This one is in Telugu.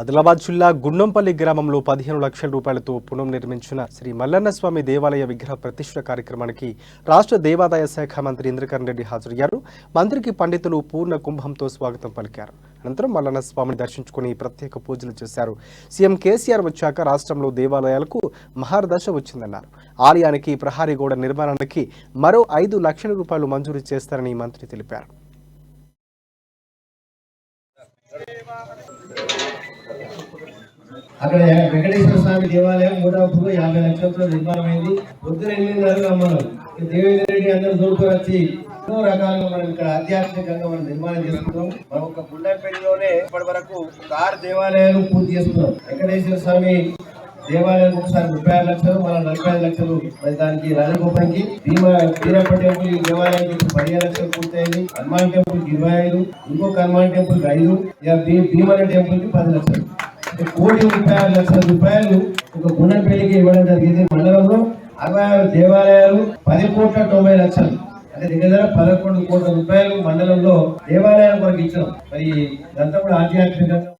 ఆదిలాబాద్ జిల్లా గుండంపల్లి గ్రామంలో పదిహేను లక్షల రూపాయలతో పునర్నిర్మించిన శ్రీ మల్లన్న స్వామి దేవాలయ విగ్రహ ప్రతిష్ఠ కార్యక్రమానికి రాష్ట్ర దేవాదాయ శాఖ మంత్రి ఇంద్రకరణ్ రెడ్డి హాజరయ్యారు. మంత్రికి పండితులు పూర్ణ కుంభంతో స్వాగతం పలికారు. అనంతరం మల్లన్న స్వామిని దర్శించుకుని ప్రత్యేక పూజలు చేశారు. సీఎం కేసీఆర్ వచ్చాక రాష్ట్రంలో దేవాలయాలకు మహారదశ వచ్చిందన్నారు. ఆలయానికి ప్రహారీ గోడ నిర్మాణానికి మరో ఐదు లక్షల రూపాయలు మంజూరు చేస్తారని మంత్రి తెలిపారు. అక్కడ వెంకటేశ్వర స్వామి దేవాలయం మూడవ మూడవప్పుడు యాభై లక్షలతో నిర్మాణమైంది. పొద్దున ఎనిమిదిన్నరకు మనం దేవేంద్ర రెడ్డి అందరూ దూరుకు వచ్చి ఎన్నో రకాలుగా మనం ఇక్కడ ఆధ్యాత్మికంగా మనం నిర్మాణం చేసుకుంటాం మనం ఒక గుండెపేటలోనే ఇప్పటి వరకు ఆరు దేవాలయాలు పూర్తి చేస్తున్నాం వెంకటేశ్వర స్వామి దేవాలయం ఒకసారి ముప్పై ఆరు లక్షలు మన నలభై ఐదు లక్షలు మరి దానికి రాజగోపానికి భీమా వీరప్ప టెంపుల్ దేవాలయానికి పదిహేను లక్షలు పూర్తయింది. హనుమాన్ టెంపుల్ ఇరవై ఐదు ఇంకొక హనుమాన్ టెంపుల్ ఐదు ఇక భీమన టెంపుల్కి పది లక్షలు. కోటి ముప్పై ఆరు లక్షల రూపాయలు ఒక గుండెపల్లికి ఇవ్వడం జరిగింది మండలంలో. అరవై ఆరు దేవాలయాలు పది కోట్ల తొంభై లక్షలు. అంటే దగ్గర పదకొండు కోట్ల రూపాయలు మండలంలో దేవాలయం కొరకు ఇచ్చాం మరి ఇదంతా కూడా ఆధ్యాత్మికంగా